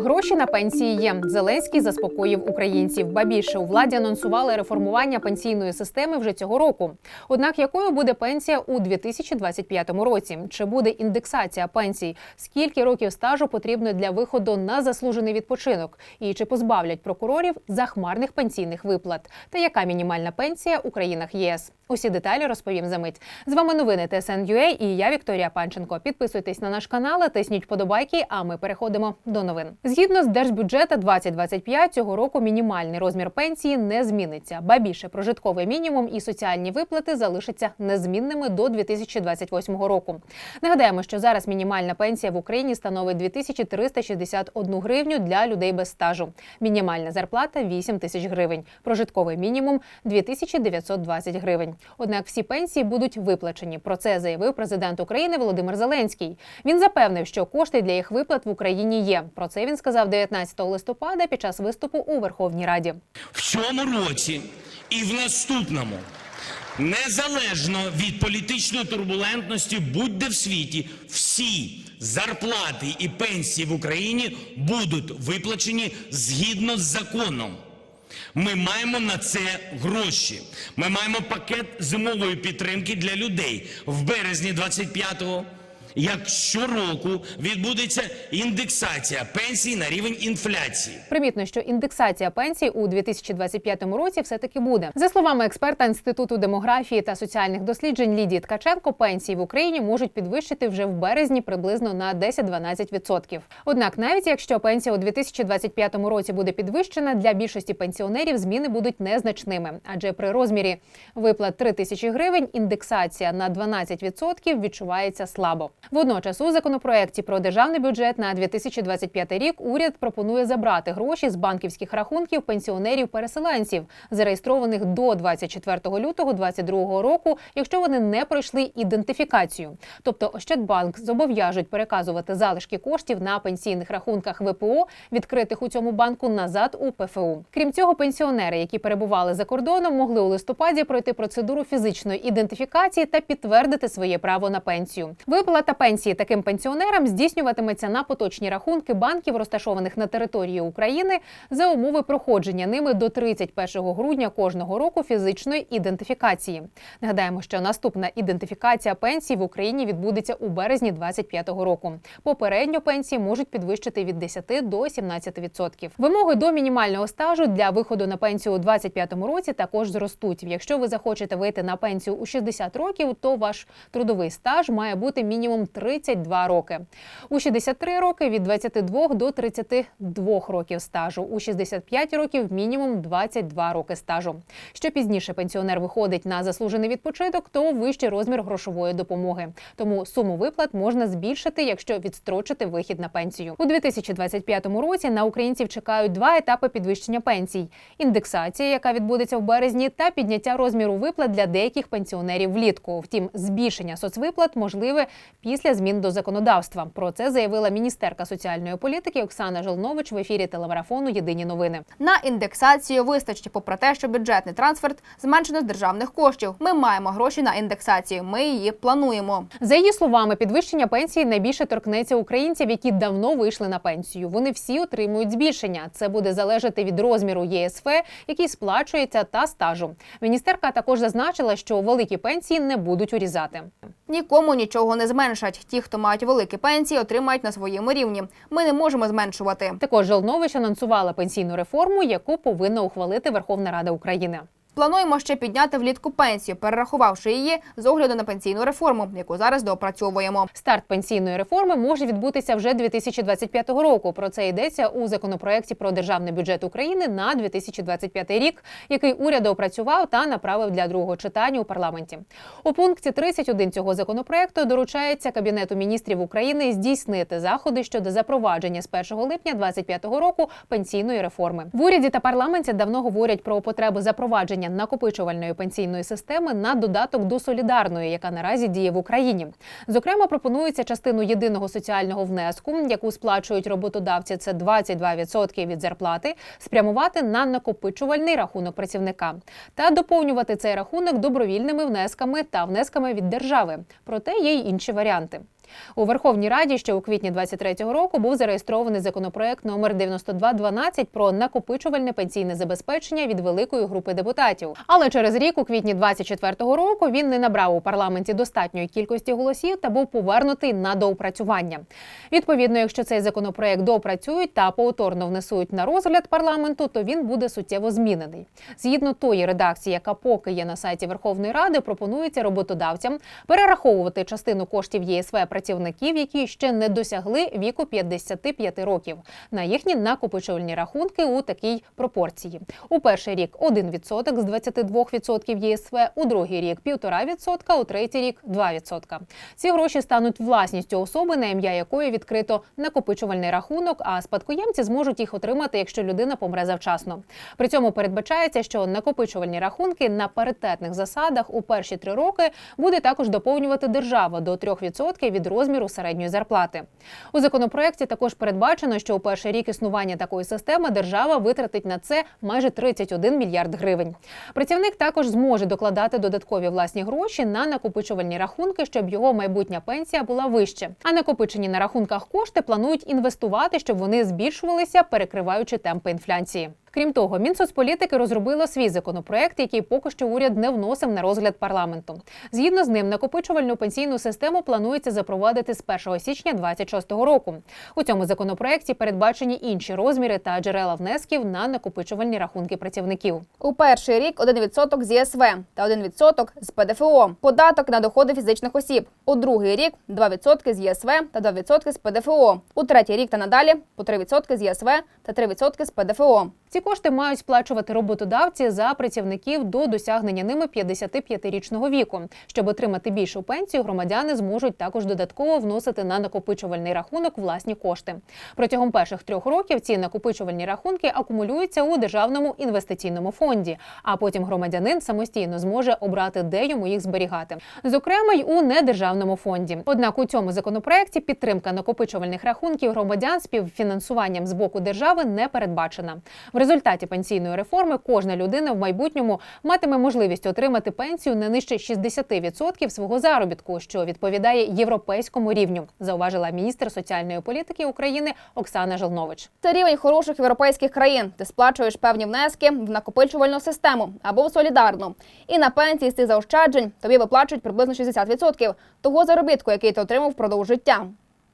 Гроші на пенсії є. Зеленський заспокоїв українців. Ба більше у владі анонсували реформування пенсійної системи вже цього року. Однак якою буде пенсія у 2025 році? Чи буде індексація пенсій? Скільки років стажу потрібно для виходу на заслужений відпочинок? І чи позбавлять прокурорів захмарних пенсійних виплат? Та яка мінімальна пенсія у країнах ЄС? Усі деталі розповім за мить. З вами новини ТСН.UA і я Вікторія Панченко. Підписуйтесь на наш канал, тисніть подобайки. А ми переходимо до новин. Згідно з держбюджета 2025, цього року мінімальний розмір пенсії не зміниться. Ба більше прожитковий мінімум і соціальні виплати залишаться незмінними до 2028 року. Нагадаємо, що зараз мінімальна пенсія в Україні становить 2361 гривню для людей без стажу. Мінімальна зарплата 8 тисяч гривень. Прожитковий мінімум 2920 гривень. Однак всі пенсії будуть виплачені. Про це заявив президент України Володимир Зеленський. Він запевнив, що кошти для їх виплат в Україні є. Про це він сказав 19 листопада під час виступу у Верховній Раді. в цьому році і в наступному. Незалежно від політичної турбулентності, будь-де в світі, всі зарплати і пенсії в Україні будуть виплачені згідно з законом. Ми маємо на це гроші. Ми маємо пакет зимової підтримки для людей в березні 25-го. Як щороку відбудеться індексація пенсій на рівень інфляції. Примітно, що індексація пенсій у 2025 році все таки буде. За словами експерта інституту демографії та соціальних досліджень Лідії Ткаченко, пенсії в Україні можуть підвищити вже в березні приблизно на 10-12%. Однак, навіть якщо пенсія у 2025 році буде підвищена, для більшості пенсіонерів зміни будуть незначними, адже при розмірі виплат 3 тисячі гривень індексація на 12% відчувається слабо. Водночас у законопроекті про державний бюджет на 2025 рік уряд пропонує забрати гроші з банківських рахунків пенсіонерів-переселенців, зареєстрованих до 24 лютого 2022 року, якщо вони не пройшли ідентифікацію. Тобто Ощадбанк зобов'яжуть переказувати залишки коштів на пенсійних рахунках ВПО, відкритих у цьому банку назад у ПФУ. Крім цього, пенсіонери, які перебували за кордоном, могли у листопаді пройти процедуру фізичної ідентифікації та підтвердити своє право на пенсію. Виплата пенсії таким пенсіонерам здійснюватиметься на поточні рахунки банків, розташованих на території України, за умови проходження ними до 31 грудня кожного року фізичної ідентифікації. Нагадаємо, що наступна ідентифікація пенсій в Україні відбудеться у березні 2025 року. Попередньо пенсії можуть підвищити від 10 до 17%. Вимоги до мінімального стажу для виходу на пенсію у 2025 році також зростуть. Якщо ви захочете вийти на пенсію у 60 років, то ваш трудовий стаж має бути мінімум 32 роки. У 63 роки від 22 до 32 років стажу. У 65 років мінімум 22 роки стажу. Що пізніше пенсіонер виходить на заслужений відпочинок, то вищий розмір грошової допомоги. Тому суму виплат можна збільшити, якщо відстрочити вихід на пенсію. У 2025 році на українців чекають два етапи підвищення пенсій: індексація, яка відбудеться в березні, та підняття розміру виплат для деяких пенсіонерів влітку. Втім, збільшення соцвиплат можливе після змін до законодавства. Про це заявила міністерка соціальної політики Оксана Жолнович в ефірі телемарафону Єдині новини. На індексацію вистачить, попри те, що бюджетний трансферт зменшено з державних коштів. Ми маємо гроші на індексацію. Ми її плануємо. За її словами, підвищення пенсії найбільше торкнеться українців, які давно вийшли на пенсію. Вони всі отримують збільшення. Це буде залежати від розміру ЄСФ, який сплачується, та стажу. Міністерка також зазначила, що великі пенсії не будуть урізати. Нікому нічого не зменшать. Ті, хто мають великі пенсії, отримають на своєму рівні. Ми не можемо зменшувати. Також Жолнович анонсувала пенсійну реформу, яку повинна ухвалити Верховна Рада України. Плануємо ще підняти влітку пенсію, перерахувавши її з огляду на пенсійну реформу, яку зараз доопрацьовуємо. Старт пенсійної реформи може відбутися вже 2025 року. Про це йдеться у законопроекті про державний бюджет України на 2025 рік, який уряд опрацював та направив для другого читання у парламенті. У пункті 31 цього законопроекту доручається кабінету міністрів України здійснити заходи щодо запровадження з 1 липня 2025 року пенсійної реформи. В уряді та парламенті давно говорять про потребу запровадження накопичувальної пенсійної системи на додаток до солідарної, яка наразі діє в Україні. Зокрема, пропонується частину єдиного соціального внеску, яку сплачують роботодавці, це 22% від зарплати, спрямувати на накопичувальний рахунок працівника та доповнювати цей рахунок добровільними внесками та внесками від держави. Проте є й інші варіанти. У Верховній Раді ще у квітні 23-го року був зареєстрований законопроект номер 9212 про накопичувальне пенсійне забезпечення від великої групи депутатів. Але через рік, у квітні 24-го року, він не набрав у парламенті достатньої кількості голосів та був повернутий на доопрацювання. Відповідно, якщо цей законопроект доопрацюють та повторно внесуть на розгляд парламенту, то він буде суттєво змінений. Згідно тої редакції, яка поки є на сайті Верховної Ради, пропонується роботодавцям перераховувати частину коштів єСВ працівників, які ще не досягли віку 55 років, на їхні накопичувальні рахунки у такій пропорції. У перший рік 1% з 22% ЄСВ, у другий рік 1,5%, у третій рік 2%. Ці гроші стануть власністю особи, на ім'я якої відкрито накопичувальний рахунок, а спадкоємці зможуть їх отримати, якщо людина помре завчасно. При цьому передбачається, що накопичувальні рахунки на паритетних засадах у перші три роки буде також доповнювати держава до 3% від розміру середньої зарплати. У законопроекті також передбачено, що у перший рік існування такої системи держава витратить на це майже 31 мільярд гривень. Працівник також зможе докладати додаткові власні гроші на накопичувальні рахунки, щоб його майбутня пенсія була вище. А накопичені на рахунках кошти планують інвестувати, щоб вони збільшувалися, перекриваючи темпи інфляції. Крім того, Мінсоцполітики розробило свій законопроект, який поки що уряд не вносив на розгляд парламенту. Згідно з ним, накопичувальну пенсійну систему планується запровадити з 1 січня 2026 року. У цьому законопроекті передбачені інші розміри та джерела внесків на накопичувальні рахунки працівників. У перший рік 1% з ЄСВ та 1% з ПДФО. Податок на доходи фізичних осіб. У другий рік 2% з ЄСВ та 2% з ПДФО. У третій рік та надалі по 3% з ЄСВ та 3% з ПДФО. Ці кошти мають сплачувати роботодавці за працівників до досягнення ними 55-річного віку. Щоб отримати більшу пенсію, громадяни зможуть також додатково вносити на накопичувальний рахунок власні кошти. Протягом перших трьох років ці накопичувальні рахунки акумулюються у державному інвестиційному фонді, а потім громадянин самостійно зможе обрати, де йому їх зберігати. Зокрема, й у недержавному фонді. Однак у цьому законопроекті підтримка накопичувальних рахунків громадян співфінансуванням з боку держави не передбачена. Результаті пенсійної реформи кожна людина в майбутньому матиме можливість отримати пенсію не нижче 60% свого заробітку, що відповідає європейському рівню, зауважила міністр соціальної політики України Оксана Желнович. Це рівень хороших європейських країн. Ти сплачуєш певні внески в накопичувальну систему або в солідарну. І на пенсії з цих заощаджень тобі виплачують приблизно 60% того заробітку, який ти отримав впродовж життя.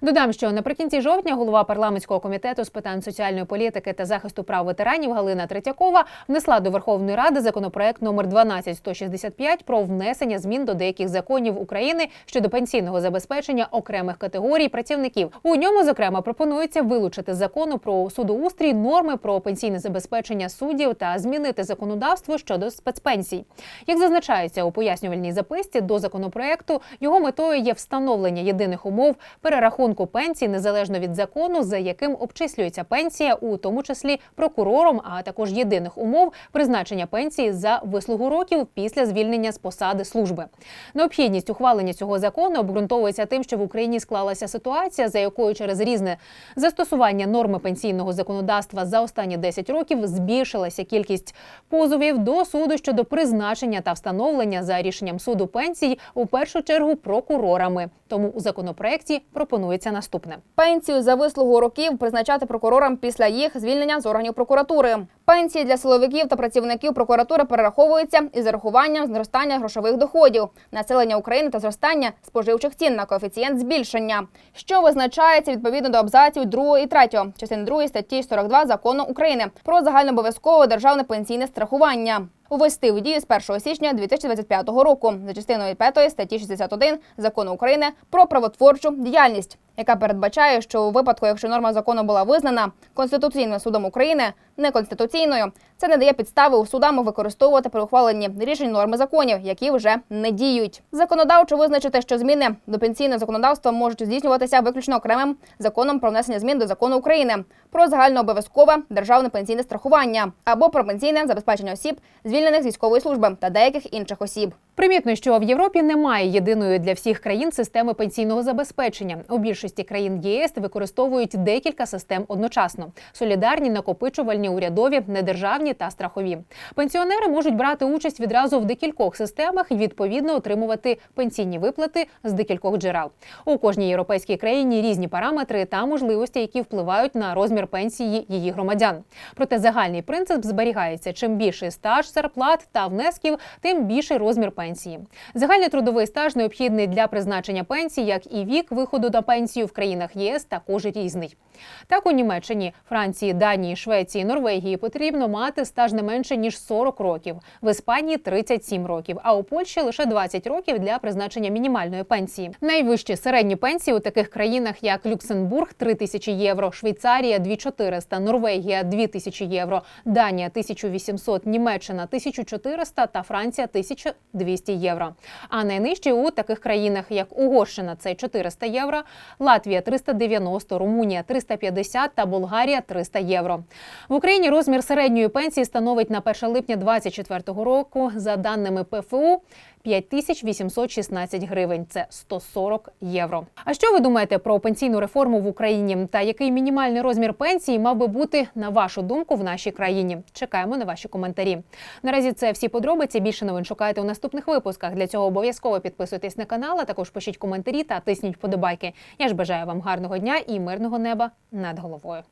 Dodам, що наприкінці жовтня голова парламентського комітету з питань соціальної політики та захисту прав ветеранів Галина Третьякова внесла до Верховної Ради законопроект номер 12165 про внесення змін до деяких законів України щодо пенсійного забезпечення окремих категорій працівників. У ньому зокрема пропонується вилучити закону про судоустрій норми про пенсійне забезпечення суддів та змінити законодавство щодо спецпенсій. Як зазначається у пояснювальній записці до законопроекту, його метою є встановлення єдиних умов перерахунку пенсій незалежно від закону, за яким обчислюється пенсія, у тому числі прокурором, а також єдиних умов призначення пенсії за вислугу років після звільнення з посади служби. Необхідність ухвалення цього закону обґрунтовується тим, що в Україні склалася ситуація, за якою через різне застосування норми пенсійного законодавства за останні 10 років збільшилася кількість позовів до суду щодо призначення та встановлення за рішенням суду пенсій у першу чергу прокурорами. Тому у законопроекті пропонується наступне. Пенсію за вислугу років призначати прокурорам після їх звільнення з органів прокуратури. Пенсії для силовиків та працівників прокуратури перераховуються із зарахуванням зростання грошових доходів, населення України та зростання споживчих цін на коефіцієнт збільшення, що визначається відповідно до абзаців 2 і 3 частини 2 статті 42 закону України про загальнообов'язкове державне пенсійне страхування. Увести в дію з 1 січня 2025 року за частиною 5 статті 61 закону України про правотворчу діяльність, яка передбачає, що у випадку, якщо норма закону була визнана Конституційним судом України неконституційною, це не дає підстави у судам використовувати при ухваленні рішень норми законів, які вже не діють. Законодавчо визначити, що зміни до пенсійного законодавства можуть здійснюватися виключно окремим законом про внесення змін до закону України про загальнообов'язкове державне пенсійне страхування або про пенсійне забезпечення осіб, звільнених з військової служби та деяких інших осіб. Примітно, що в Європі немає єдиної для всіх країн системи пенсійного забезпечення. У більшості країн ЄС використовують декілька систем одночасно: солідарні, накопичувальні, урядові, недержавні та страхові. Пенсіонери можуть брати участь відразу в декількох системах і відповідно отримувати пенсійні виплати з декількох джерел. У кожній європейській країні різні параметри та можливості, які впливають на розмір пенсії її громадян. Проте загальний принцип зберігається: чим більший стаж зарплат та внесків, тим більший розмір пенсії. Загальний трудовий стаж необхідний для призначення пенсії, як і вік виходу на пенсію в країнах ЄС також різний. Так у Німеччині, Франції, Данії, Швеції, Норвегії потрібно мати стаж не менше ніж 40 років, в Іспанії 37 років, а у Польщі лише 20 років для призначення мінімальної пенсії. Найвищі середні пенсії у таких країнах, як Люксембург 3 тисячі євро, Швейцарія 2400, Норвегія 2000 євро, Данія 1800, Німеччина 1400 та Франція 1200 євро. А найнижчі у таких країнах, як Угорщина, це 400 євро, Латвія 390, Румунія 350 та Болгарія 300 євро. В Україні розмір середньої пенсії становить на 1 липня 2024 року за даними ПФУ 5816 гривень. Це 140 євро. А що ви думаєте про пенсійну реформу в Україні? Та який мінімальний розмір пенсії мав би бути на вашу думку в нашій країні? Чекаємо на ваші коментарі. Наразі це всі подробиці. Більше новин шукайте у наступних випусках. Для цього обов'язково підписуйтесь на канал, а також пишіть коментарі та тисніть вподобайки. Я ж бажаю вам гарного дня і мирного неба над головою.